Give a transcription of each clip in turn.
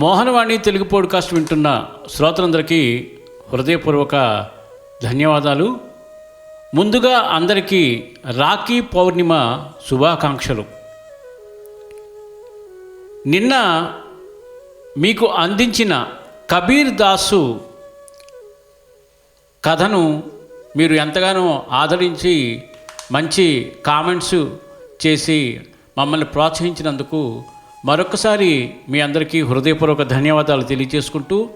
Mohanavani Telugu podcast వింటున్న శ్రోతలందరికీ హృదయపూర్వక ధన్యవాదాలు. ముందుగా అందరికీ రాఖీ పౌర్ణిమ శుభాకాంక్షలు. నిన్న మీకు అందించిన కబీర్ దాసు కథను మీరు ఎంతగానో ఆదరించి మంచి కామెంట్స్ చేసి మమ్మల్ని ప్రోత్సహించినందుకు మరొకసారి మీ అందరికీ హృదయపూర్వక ధన్యవాదాలు తెలియజేసుకుంటూ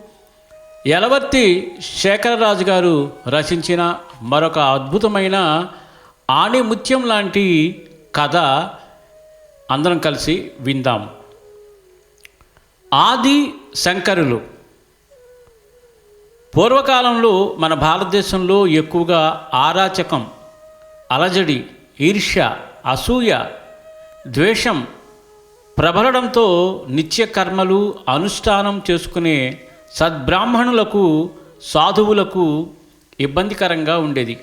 యలవర్తి శేఖరరాజు గారు రచించిన మరొక అద్భుతమైన ఆణిముత్యం లాంటి కథ అందరం కలిసి విందాం. ఆది శంకరులు. పూర్వకాలంలో మన భారతదేశంలో ఎక్కువగా ఆరాచకం అలజడి ఈర్ష్య అసూయ ద్వేషం ప్రబలడంతో నిత్య కర్మలు అనుష్ఠానం చేసుకునే సద్బ్రాహ్మణులకు సాధువులకు ఇబ్బందికరంగా ఉండేది.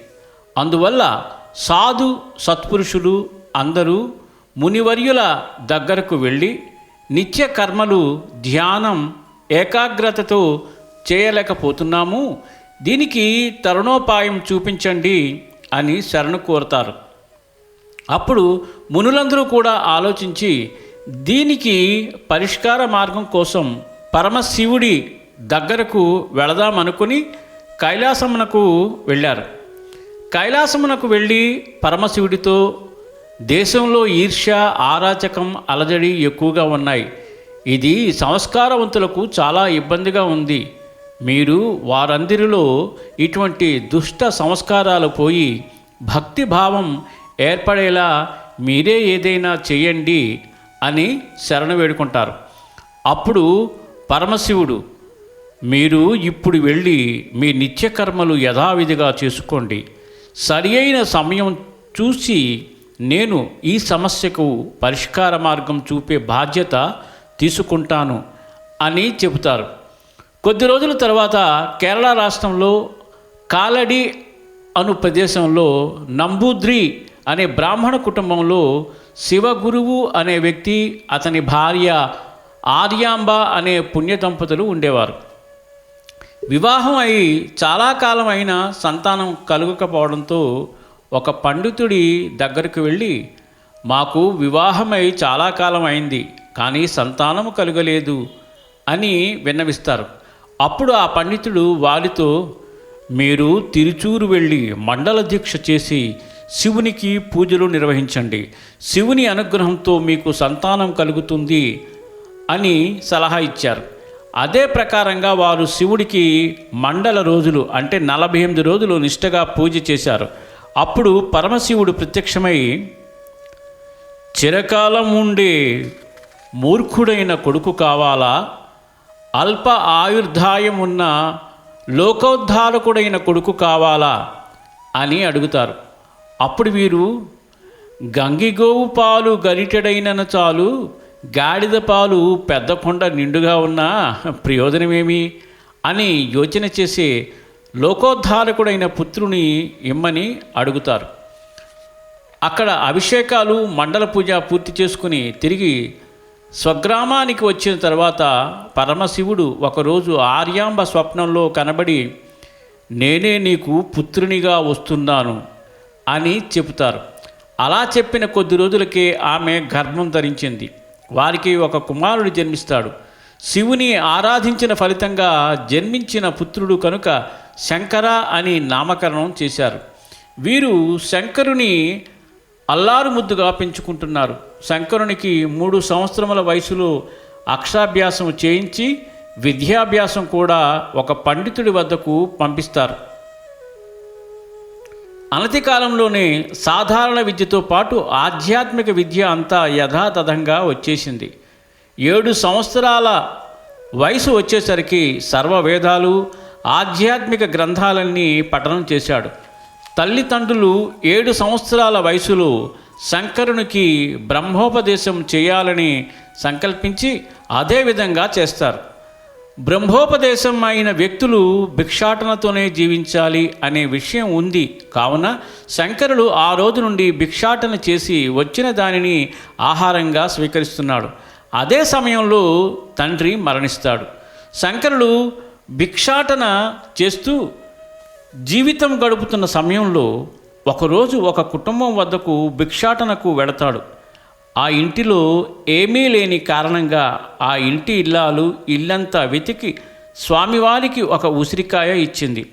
అందువల్ల సాధు సత్పురుషులు అందరూ మునివర్యుల దగ్గరకు వెళ్ళి నిత్య కర్మలు ధ్యానం ఏకాగ్రతతో చేయలేకపోతున్నాము. దీనికి తరుణోపాయం చూపించండి అని శరణు కోరతారు. అప్పుడు మునులందరూ కూడా ఆలోచించి దీనికి పరిష్కార మార్గం కోసం పరమశివుడి దగ్గరకు వెళదామనుకుని కైలాసమునకు వెళ్ళారు. కైలాసమునకు వెళ్ళి పరమశివుడితో దేశంలో ఈర్ష్య ఆరాచకం అలజడి ఎక్కువగా ఉన్నాయి. ఇది సంస్కారవంతులకు చాలా ఇబ్బందిగా ఉంది. మీరు వారందరిలో ఇటువంటి దుష్ట సంస్కారాలు పోయి భక్తి భావం ఏర్పడేలా మీరే ఏదైనా చేయండి. అని శరణ వేడుకుంటారు. అప్పుడు పరమశివుడు మీరు ఇప్పుడు వెళ్ళి మీ నిత్యకర్మలు యథావిధిగా చేసుకోండి. సరి అయిన సమయం చూసి నేను ఈ సమస్యకు పరిష్కార మార్గం చూపే బాధ్యత తీసుకుంటాను అని చెబుతారు. కొద్ది రోజుల తర్వాత కేరళ రాష్ట్రంలో కాలడి అను ప్రదేశంలో నంబూద్రి అనే బ్రాహ్మణ కుటుంబంలో శివగురువు అనే వ్యక్తి అతని భార్య ఆర్యాంబ అనే పుణ్య దంపతులు ఉండేవారు. వివాహం అయి చాలా కాలం అయినా సంతానం కలుగకపోవడంతో ఒక పండితుడి దగ్గరకు వెళ్ళి మాకు వివాహమై చాలా కాలం అయింది కానీ సంతానం కలుగలేదు అని విన్నవిస్తారు. అప్పుడు ఆ పండితుడు వారితో మీరు తిరుచూరు వెళ్ళి మండల దీక్ష చేసి శివునికి పూజలు నిర్వహించండి. శివుని అనుగ్రహంతో మీకు సంతానం కలుగుతుంది అని సలహా ఇచ్చారు. అదే ప్రకారంగా వారు శివుడికి మండల రోజులు అంటే నలభై ఎనిమిది రోజులు నిష్టగా పూజ చేశారు. అప్పుడు పరమశివుడు ప్రత్యక్షమై చిరకాలం ఉండే మూర్ఖుడైన కొడుకు కావాలా? అల్ప ఆయుర్ధాయం ఉన్న లోకోద్ధారకుడైన కొడుకు కావాలా? అని అడుగుతారు. అప్పుడు వీరు గంగిగోవు పాలు గరిటెడైనను చాలు గాడిద పాలు పెద్ద కొండ నిండుగా ఉన్నా ప్రయోజనమేమి? అని యోచన చేసే లోకోద్ధారకుడైన పుత్రుని ఇమ్మని అడుగుతారు. అక్కడ అభిషేకాలు మండల పూజ పూర్తి చేసుకుని తిరిగి స్వగ్రామానికి వచ్చిన తర్వాత పరమశివుడు ఒకరోజు ఆర్యాంబ స్వప్నంలో కనబడి నేనే నీకు పుత్రునిగా వస్తున్నాను. అని చెబుతారు. అలా చెప్పిన కొద్ది రోజులకే ఆమె గర్భం ధరించింది. వారికి ఒక కుమారుడు జన్మిస్తాడు. శివుని ఆరాధించిన ఫలితంగా జన్మించిన పుత్రుడు కనుక శంకర అని నామకరణం చేశారు. వీరు శంకరుని అల్లారు ముద్దుగా పెంచుకుంటున్నారు. శంకరునికి మూడు సంవత్సరముల వయసులో అక్షరాభ్యాసం చేయించి విద్యాభ్యాసం కూడా ఒక పండితుడి వద్దకు పంపిస్తారు. అనతి కాలంలోనే సాధారణ విద్యతో పాటు ఆధ్యాత్మిక విద్య అంతా యథాతథంగా వచ్చేసింది. ఏడు సంవత్సరాల వయసు వచ్చేసరికి సర్వవేదాలు ఆధ్యాత్మిక గ్రంథాలన్నీ పఠనం చేశాడు. తల్లిదండ్రులు ఏడు సంవత్సరాల వయసులో శంకరునికి బ్రహ్మోపదేశం చేయాలని సంకల్పించి అదేవిధంగా చేస్తారు. బ్రహ్మోపదేశం అయిన వ్యక్తులు భిక్షాటనతోనే జీవించాలి అనే విషయం ఉంది. కావున శంకరుడు ఆ రోజు నుండి భిక్షాటన చేసి వచ్చిన దానిని ఆహారంగా స్వీకరిస్తున్నాడు. అదే సమయంలో తండ్రి మరణిస్తాడు. శంకరుడు భిక్షాటన చేస్తూ జీవితం గడుపుతున్న సమయంలో ఒకరోజు ఒక కుటుంబం వద్దకు భిక్షాటనకు వెడతాడు ఆ ఇంటిలో ఏమీ లేని కారణంగా ఆ ఇంటి ఇల్లాలు ఇల్లంతా వెతికి స్వామివారికి ఒక ఉసిరికాయ ఇచ్చింది.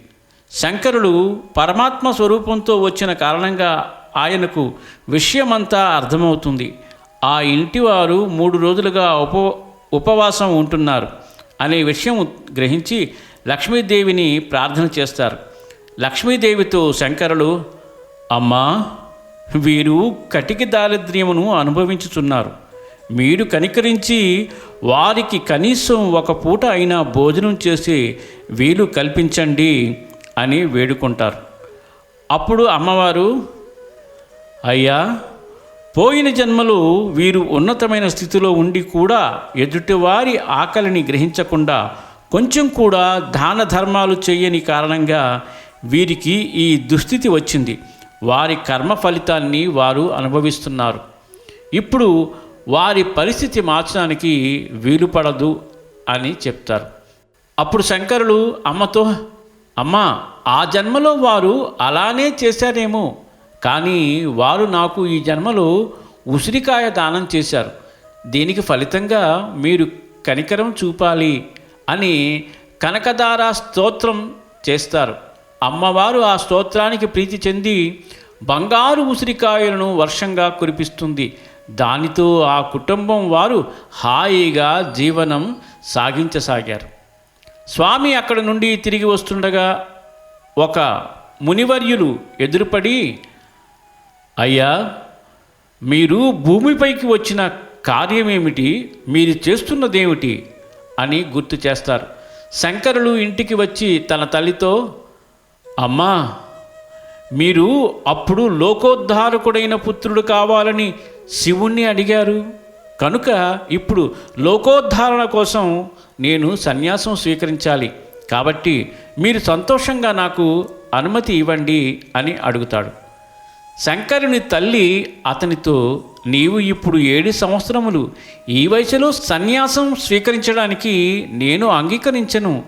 శంకరుడు పరమాత్మ స్వరూపంతో వచ్చిన కారణంగా ఆయనకు విషయమంతా అర్థమవుతుంది. ఆ ఇంటి వారు మూడు రోజులుగా ఉప ఉపవాసం ఉంటున్నారు అనే విషయం గ్రహించి లక్ష్మీదేవిని ప్రార్థన చేస్తారు. లక్ష్మీదేవితో శంకరులు అమ్మా వీరు కటిక దారిద్ర్యమును అనుభవించుచున్నారు. మీరు కనికరించి వారికి కనీసం ఒక పూట అయినా భోజనం చేసి వీలు కల్పించండి అని వేడుకుంటారు. అప్పుడు అమ్మవారు అయ్యా పోయిన జన్మలు వీరు ఉన్నతమైన స్థితిలో ఉండి కూడా ఎదుటివారి ఆకలిని గ్రహించకుండా కొంచెం కూడా దాన ధర్మాలు చేయని కారణంగా వీరికి ఈ దుస్థితి వచ్చింది. వారి కర్మ ఫలితాన్ని వారు అనుభవిస్తున్నారు. ఇప్పుడు వారి పరిస్థితి మార్చడానికి వీలు పడదు అని చెప్తారు. అప్పుడు శంకరులు అమ్మతో అమ్మా ఆ జన్మలో వారు అలానే చేశారేమో కానీ వారు నాకు ఈ జన్మలో ఉసిరికాయ దానం చేశారు. దీనికి ఫలితంగా మీరు కనికరం చూపాలి అని కనకదార స్తోత్రం చేస్తారు. అమ్మవారు ఆ స్తోత్రానికి ప్రీతి చెంది బంగారు ఉసిరికాయలను వర్షంగా కురిపిస్తుంది. దానితో ఆ కుటుంబం వారు హాయిగా జీవనం సాగించసాగారు. స్వామి అక్కడ నుండి తిరిగి వస్తుండగా ఒక మునివర్యులు ఎదురుపడి అయ్యా మీరు భూమిపైకి వచ్చిన కార్యమేమిటి? మీరు చేస్తున్నదేమిటి? అని గుర్తు చేస్తారు. శంకరులు ఇంటికి వచ్చి తన తల్లితో అమ్మా మీరు అప్పుడు లోకోద్ధారకుడైన పుత్రుడు కావాలని శివుణ్ణి అడిగారు. కనుక ఇప్పుడు లోకోద్ధారణ కోసం నేను సన్యాసం స్వీకరించాలి. కాబట్టి మీరు సంతోషంగా నాకు అనుమతి ఇవ్వండి అని అడుగుతాడు. శంకరుని తల్లి అతనితో నీవు ఇప్పుడు ఏడు సంవత్సరములు ఈ వయసులో సన్యాసం స్వీకరించడానికి నేను అంగీకరించను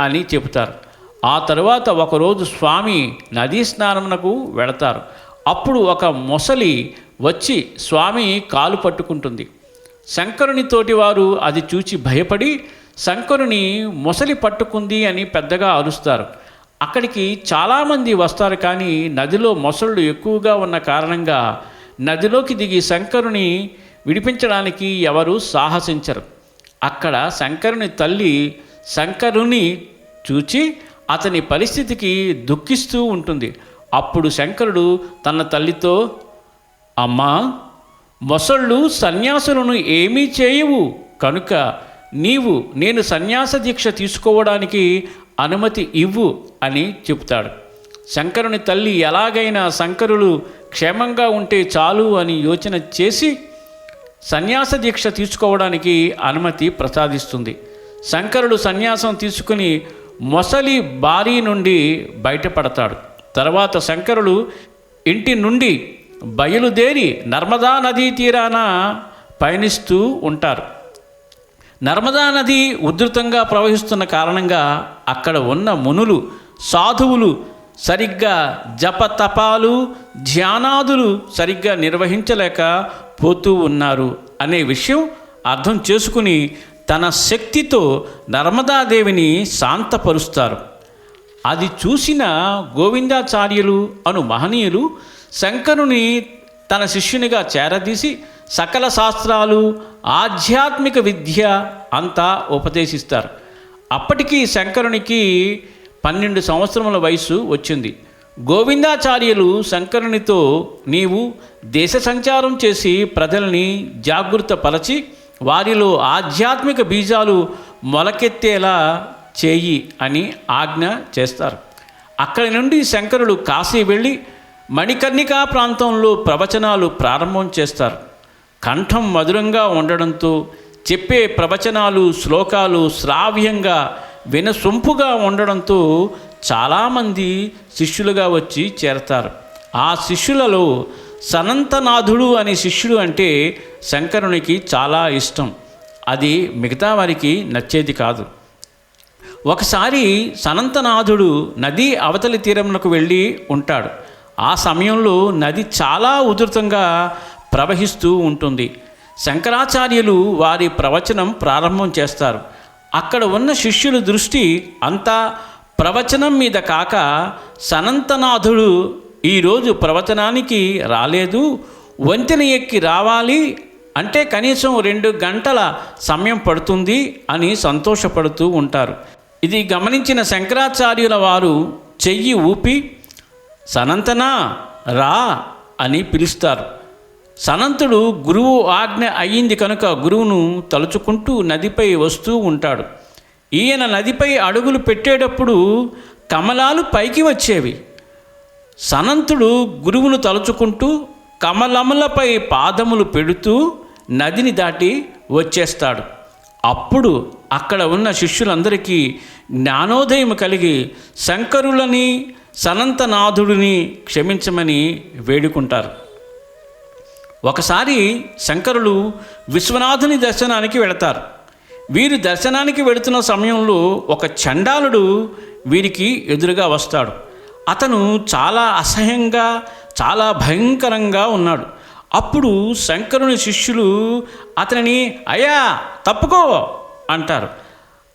అని చెబుతారు. ఆ తరువాత ఒకరోజు స్వామి నదీ స్నానమునకు వెళతారు. అప్పుడు ఒక మొసలి వచ్చి స్వామి కాలు పట్టుకుంటుంది. శంకరుని తోటి వారు అది చూచి భయపడి శంకరుని మొసలి పట్టుకుంది అని పెద్దగా అరుస్తారు. అక్కడికి చాలామంది వస్తారు కానీ నదిలో మొసళ్ళు ఎక్కువగా ఉన్న కారణంగా నదిలోకి దిగి శంకరుని విడిపించడానికి ఎవరు సాహసించరు. అక్కడ శంకరుని తల్లి శంకరుని చూచి అతని పరిస్థితికి దుఃఖిస్తూ ఉంటుంది. అప్పుడు శంకరుడు తన తల్లితో అమ్మా మొసళ్ళు సన్యాసులను ఏమీ చేయవు. కనుక నీవు నేను సన్యాస దీక్ష తీసుకోవడానికి అనుమతి ఇవ్వు అని చెబుతాడు. శంకరుని తల్లి ఎలాగైనా శంకరులు క్షేమంగా ఉంటే చాలు అని యోచన చేసి సన్యాస దీక్ష తీసుకోవడానికి అనుమతి ప్రసాదిస్తుంది. శంకరుడు సన్యాసం తీసుకుని మొసలి బారి నుండి బయటపడతాడు. తర్వాత శంకరుడు ఇంటి నుండి బయలుదేరి నర్మదా నదీ తీరాన పయనిస్తూ ఉంటారు. నర్మదా నది ఉధృతంగా ప్రవహిస్తున్న కారణంగా అక్కడ ఉన్న మునులు సాధువులు సరిగ్గా జపతపాలు ధ్యానాదులు సరిగ్గా నిర్వహించలేక పోతూ ఉన్నారు అనే విషయం అర్థం చేసుకుని తన శక్తితో నర్మదాదేవిని శాంతపరుస్తారు. అది చూసిన గోవిందాచార్యులు అను మహనీయులు శంకరుని తన శిష్యునిగా చేరదీసి సకల శాస్త్రాలు ఆధ్యాత్మిక విద్య అంతా ఉపదేశిస్తారు. అప్పటికి శంకరునికి పన్నెండు సంవత్సరముల వయసు వచ్చింది. గోవిందాచార్యులు శంకరునితో నీవు దేశ సంచారం చేసి ప్రజల్ని జాగృతపరచి వారిలో ఆధ్యాత్మిక బీజాలు మొలకెత్తేలా చేయి అని ఆజ్ఞ చేస్తారు. అక్కడి నుండి శంకరుడు కాశీ వెళ్ళి మణికర్ణికా ప్రాంతంలో ప్రవచనాలు ప్రారంభం చేస్తారు. కంఠం మధురంగా ఉండడంతో చెప్పే ప్రవచనాలు శ్లోకాలు శ్రావ్యంగా వినసొంపుగా ఉండడంతో చాలామంది శిష్యులుగా వచ్చి చేరతారు. ఆ శిష్యులలో సనంతనాథుడు అనే శిష్యుడు అంటే శంకరునికి చాలా ఇష్టం. అది మిగతా వారికి నచ్చేది కాదు. ఒకసారి సనంతనాథుడు నది అవతలి తీరమునకు వెళ్ళి ఉంటాడు. ఆ సమయంలో నది చాలా ఉధృతంగా ప్రవహిస్తూ ఉంటుంది. శంకరాచార్యులు వారి ప్రవచనం ప్రారంభం చేస్తారు. అక్కడ ఉన్న శిష్యుల దృష్టి అంతా ప్రవచనం మీద కాక సనంతనాథుడు ఈరోజు ప్రవచనానికి రాలేదు వంతెన ఎక్కి రావాలి అంటే కనీసం రెండు గంటల సమయం పడుతుంది అని సంతోషపడుతూ ఉంటారు. ఇది గమనించిన శంకరాచార్యుల వారు చెయ్యి ఊపి సనంతనా రా అని పిలుస్తారు. సనంతుడు గురువు ఆజ్ఞ అయ్యింది కనుక గురువును తలుచుకుంటూ నదిపై వస్తూ ఉంటాడు. ఈయన నదిపై అడుగులు పెట్టేటప్పుడు కమలాలు పైకి వచ్చేవి. సనంతుడు గురువును తలుచుకుంటూ కమలమలపై పాదములు పెడుతూ నదిని దాటి వచ్చేస్తాడు. అప్పుడు అక్కడ ఉన్న శిష్యులందరికీ జ్ఞానోదయం కలిగి శంకరులని సనంతనాథుడిని క్షమించమని వేడుకుంటారు. ఒకసారి శంకరులు విశ్వనాథుని దర్శనానికి వెళతారు. వీరు దర్శనానికి వెళుతున్న సమయంలో ఒక చండాలుడు వీరికి ఎదురుగా వస్తాడు. అతను చాలా అసహ్యంగా చాలా భయంకరంగా ఉన్నాడు. అప్పుడు శంకరుని శిష్యులు అతనిని అయ్యా తప్పుకో అంటారు.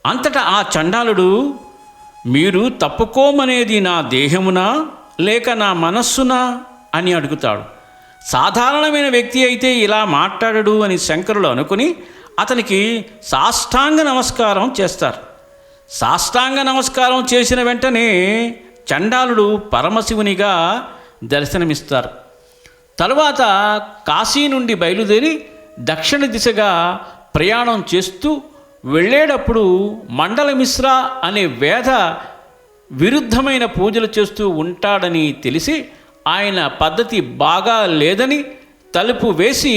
అంతటా ఆ చండాలుడు మీరు తప్పుకోమనేది నా దేహమునా లేక నా మనస్సునా? అని అడుగుతాడు. సాధారణమైన వ్యక్తి అయితే ఇలా మాట్లాడడు అని శంకరులు అనుకుని అతనికి సాష్టాంగ నమస్కారం చేస్తారు. సాష్టాంగ నమస్కారం చేసిన వెంటనే చండాలుడు పరమశివునిగా దర్శనమిస్తారు. తరువాత కాశీ నుండి బయలుదేరి దక్షిణ దిశగా ప్రయాణం చేస్తూ వెళ్ళేటప్పుడు మండలమిశ్ర అనే వేద విరుద్ధమైన పూజలు చేస్తూ ఉంటాడని తెలిసి ఆయన పద్ధతి బాగా లేదని తలుపు వేసి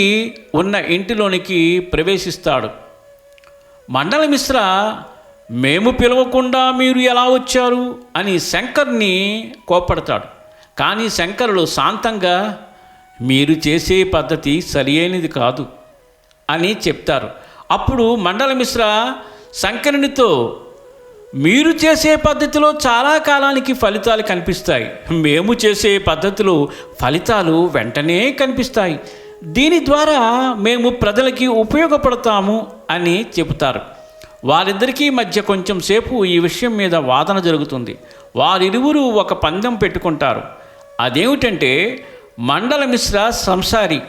ఉన్న ఇంటిలోనికి ప్రవేశిస్తాడు. మండలమిశ్ర మేము పిలవకుండా మీరు ఎలా వచ్చారు? అని శంకర్ని కోపడతాడు కానీ శంకరుడు శాంతంగా మీరు చేసే పద్ధతి సరియైనది కాదు అని చెప్తారు. అప్పుడు మండలమిశ్ర శంకరునితో మీరు చేసే పద్ధతిలో చాలా కాలానికి ఫలితాలు కనిపిస్తాయి. మేము చేసే పద్ధతిలో ఫలితాలు వెంటనే కనిపిస్తాయి. దీని ద్వారా మేము ప్రజలకి ఉపయోగపడతాము అని చెబుతారు. వారిద్దరికీ మధ్య కొంచెం సేపు ఈ విషయం మీద వాదన జరుగుతుంది. వారిరువురు ఒక పందెం పెట్టుకుంటారు. అదేమిటంటే మండల మిశ్ర సంసారి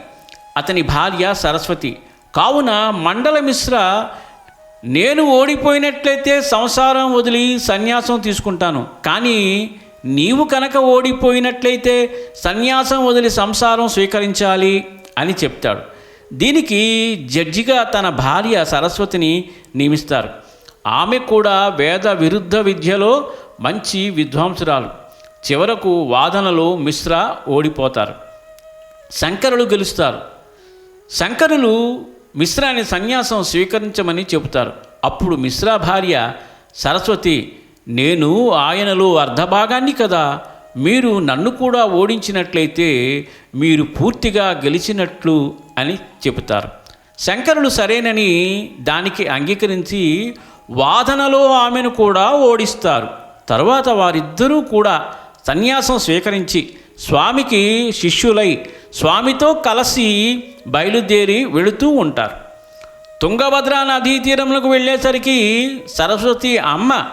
అతని భార్య సరస్వతి. కావున మండల మిశ్ర నేను ఓడిపోయినట్లయితే సంసారం వదిలి సన్యాసం తీసుకుంటాను. కానీ నీవు కనుక ఓడిపోయినట్లయితే సన్యాసం వదిలి సంసారం స్వీకరించాలి అని చెప్తాడు. దీనికి జడ్జిగా తన భార్య సరస్వతిని నియమిస్తారు. ఆమె కూడా వేద విరుద్ధ విద్యలో మంచి విద్వాంసురాలు. చివరకు వాదనలో మిశ్ర ఓడిపోతారు. శంకరులు గెలుస్తారు. శంకరులు మిశ్రాని సన్యాసం స్వీకరించమని చెబుతారు. అప్పుడు మిశ్రా భార్య సరస్వతి నేను ఆయనలో అర్ధభాగాన్ని కదా? మీరు నన్ను కూడా ఓడించినట్లయితే మీరు పూర్తిగా గెలిచినట్లు అని చెబుతారు. శంకరులు సరేనని దానికి అంగీకరించి వాదనలో ఆమెను కూడా ఓడిస్తారు. తరువాత వారిద్దరూ కూడా సన్యాసం స్వీకరించి స్వామికి శిష్యులై స్వామితో కలిసి బయలుదేరి వెళుతూ ఉంటారు. తుంగభద్ర నదీ తీరంలోకి వెళ్ళేసరికి సరస్వతి అమ్మ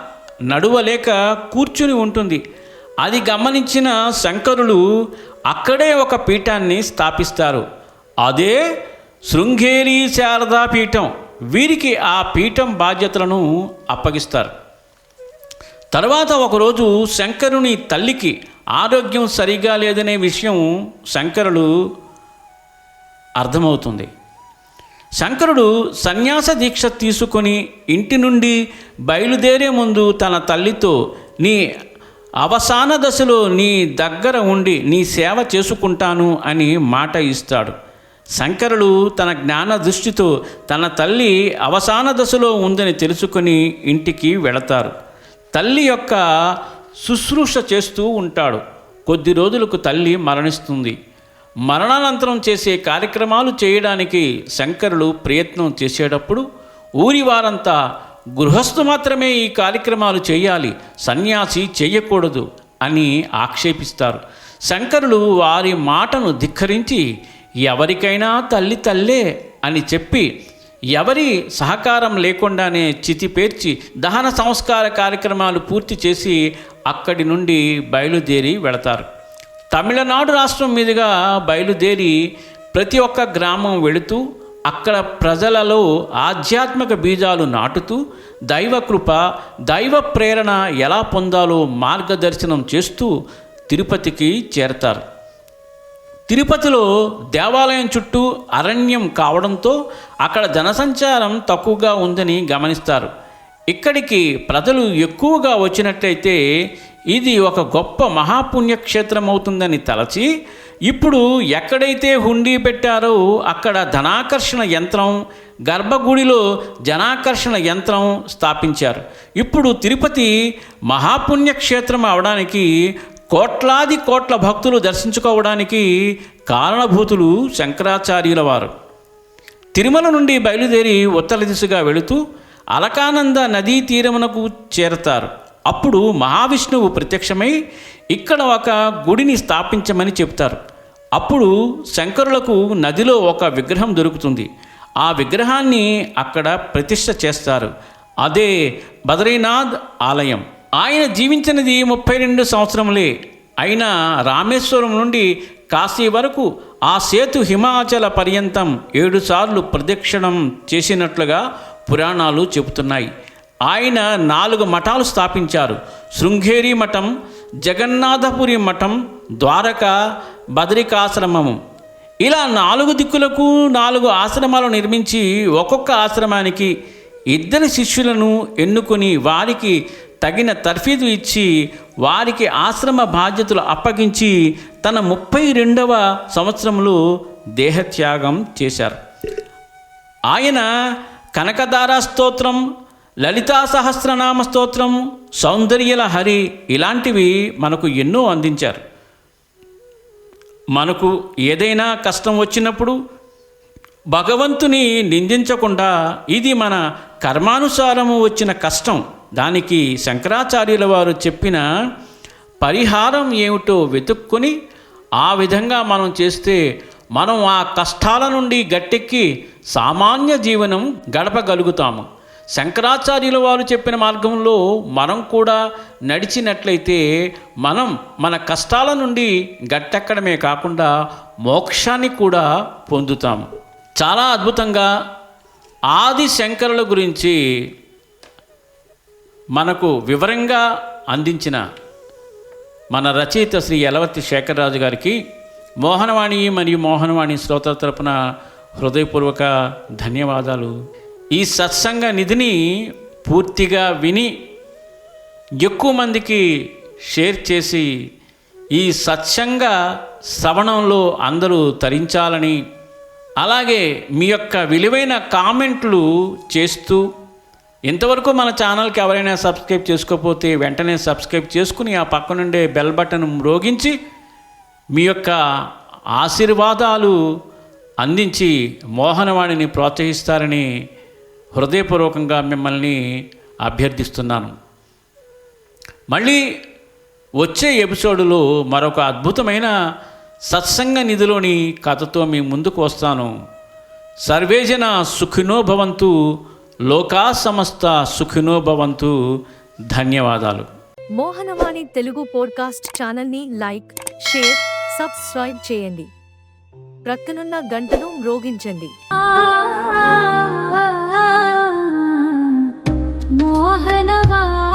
నడువలేక కూర్చుని ఉంటుంది. అది గమనించిన శంకరులు అక్కడే ఒక పీఠాన్ని స్థాపిస్తారు. అదే శృంగేరి శారదా పీఠం. వీరికి ఆ పీఠం బాధ్యతలను అప్పగిస్తారు. తర్వాత ఒకరోజు శంకరుని తల్లికి ఆరోగ్యం సరిగా లేదనే విషయం శంకరులు అర్థమవుతుంది. శంకరుడు సన్యాస దీక్ష తీసుకొని ఇంటి నుండి బయలుదేరే ముందు తన తల్లితో నీ అవసాన దశలో నీ దగ్గర ఉండి నీ సేవ చేసుకుంటాను అని మాట ఇస్తాడు. శంకరులు తన జ్ఞాన దృష్టితో తన తల్లి అవసాన దశలో ఉందని తెలుసుకుని ఇంటికి వెళతారు. తల్లి యొక్క శుశ్రూష చేస్తూ ఉంటాడు. కొద్ది రోజులకు తల్లి మరణిస్తుంది. మరణానంతరం చేసే కార్యక్రమాలు చేయడానికి శంకరులు ప్రయత్నం చేసేటప్పుడు ఊరి వారంతా గృహస్థు మాత్రమే ఈ కార్యక్రమాలు చేయాలి సన్యాసి చేయకూడదు అని ఆక్షేపిస్తారు. శంకరులు వారి మాటను ధిక్కరించి ఎవరికైనా తల్లి తల్లే అని చెప్పి ఎవరి సహకారం లేకుండానే చితి పేర్చి దహన సంస్కార కార్యక్రమాలు పూర్తి చేసి అక్కడి నుండి బయలుదేరి వెళతారు. తమిళనాడు రాష్ట్రం మీదుగా బయలుదేరి ప్రతి ఒక్క గ్రామం వెళుతూ అక్కడ ప్రజలలో ఆధ్యాత్మిక బీజాలు నాటుతూ దైవ కృప దైవ ప్రేరణ ఎలా పొందాలో మార్గదర్శనం చేస్తూ తిరుపతికి చేరతారు. తిరుపతిలో దేవాలయం చుట్టూ అరణ్యం కావడంతో అక్కడ జనసంచారం తక్కువగా ఉందని గమనిస్తారు. ఇక్కడికి ప్రజలు ఎక్కువగా వచ్చినట్లయితే ఇది ఒక గొప్ప మహాపుణ్యక్షేత్రం అవుతుందని తలచి ఇప్పుడు ఎక్కడైతే హుండీ పెట్టారో అక్కడ ధనాకర్షణ యంత్రం గర్భగుడిలో జనాకర్షణ యంత్రం స్థాపించారు. ఇప్పుడు తిరుపతి మహాపుణ్యక్షేత్రం అవడానికి కోట్లాది కోట్ల భక్తులు దర్శించుకోవడానికి కారణభూతులు శంకరాచార్యుల వారు. తిరుమల నుండి బయలుదేరి ఉత్తర దిశగా వెళుతూ అలకానంద నదీ తీరమునకు చేరతారు. అప్పుడు మహావిష్ణువు ప్రత్యక్షమై ఇక్కడ ఒక గుడిని స్థాపించమని చెప్తారు అప్పుడు శంకరులకు నదిలో ఒక విగ్రహం దొరుకుతుంది. ఆ విగ్రహాన్ని అక్కడ ప్రతిష్ట చేస్తారు. అదే బద్రీనాథ్ ఆలయం. ఆయన జీవించినది ముప్పై రెండు సంవత్సరములే. అయినా రామేశ్వరం నుండి కాశీ వరకు ఆ సేతు హిమాచల పర్యంతం ఏడుసార్లు ప్రదక్షిణం చేసినట్లుగా పురాణాలు చెబుతున్నాయి. ఆయన నాలుగు మఠాలు స్థాపించారు. శృంగేరి మఠం జగన్నాథపురి మఠం ద్వారక బదరికాశ్రమము. ఇలా నాలుగు దిక్కులకు నాలుగు ఆశ్రమాలు నిర్మించి ఒక్కొక్క ఆశ్రమానికి ఇద్దరు శిష్యులను ఎన్నుకొని వారికి తగిన తర్ఫీదు ఇచ్చి వారికి ఆశ్రమ బాధ్యతలు అప్పగించి తన ముప్పై రెండవ సంవత్సరంలో దేహత్యాగం చేశారు. ఆయన కనకదారా స్తోత్రం లలితా సహస్రనామ స్తోత్రం సౌందర్యల హరి ఇలాంటివి మనకు ఎన్నో అందించారు. మనకు ఏదైనా కష్టం వచ్చినప్పుడు భగవంతుని నిందించకుండా ఇది మన కర్మానుసారము వచ్చిన కష్టం. దానికి శంకరాచార్యుల వారు చెప్పిన పరిహారం ఏమిటో వెతుక్కొని ఆ విధంగా మనం చేస్తే మనం ఆ కష్టాల నుండి గట్టెక్కి సామాన్య జీవనం గడపగలుగుతాము. శంకరాచార్యుల వారు చెప్పిన మార్గంలో మనం కూడా నడిచినట్లయితే మనం మన కష్టాల నుండి గట్టెక్కడమే కాకుండా మోక్షాన్ని కూడా పొందుతాం. చాలా అద్భుతంగా ఆది శంకరుల గురించి మనకు వివరంగా అందించిన మన రచయిత శ్రీ యలవర్తి శేఖరరాజు గారికి మోహనవాణి మరియు మోహనవాణి శ్రోతల తరపున హృదయపూర్వక ధన్యవాదాలు. ఈ సత్సంగ నిధిని పూర్తిగా విని ఎక్కువ మందికి షేర్ చేసి ఈ సత్సంగ శ్రవణంలో అందరూ తరించాలని అలాగే మీ యొక్క విలువైన కామెంట్లు చేస్తూ ఇంతవరకు మన ఛానల్కి ఎవరైనా సబ్స్క్రైబ్ చేసుకోకపోతే వెంటనే సబ్స్క్రైబ్ చేసుకుని ఆ పక్కనుండే బెల్ బటన్ మ్రోగించి మీ యొక్క ఆశీర్వాదాలు అందించి మోహనవాణిని ప్రోత్సహిస్తారని హృదయపూర్వకంగా మిమ్మల్ని అభ్యర్థిస్తున్నాను. మళ్ళీ వచ్చే ఎపిసోడులో మరొక అద్భుతమైన సత్సంగ నిధిలోని కథతో మీ ముందుకు వస్తాను. సర్వేజన సుఖినో భవంతు లోకా సమస్త సుఖినో భవంతు. ధన్యవాదాలు. మోహనవాణి తెలుగు పోడ్కాస్ట్ ఛానల్ని లైక్ షేర్ సబ్స్క్రైబ్ చేయండి. ప్రక్కనున్న గంటను మ్రోగించండి. ఆ ವಾಹನವಾ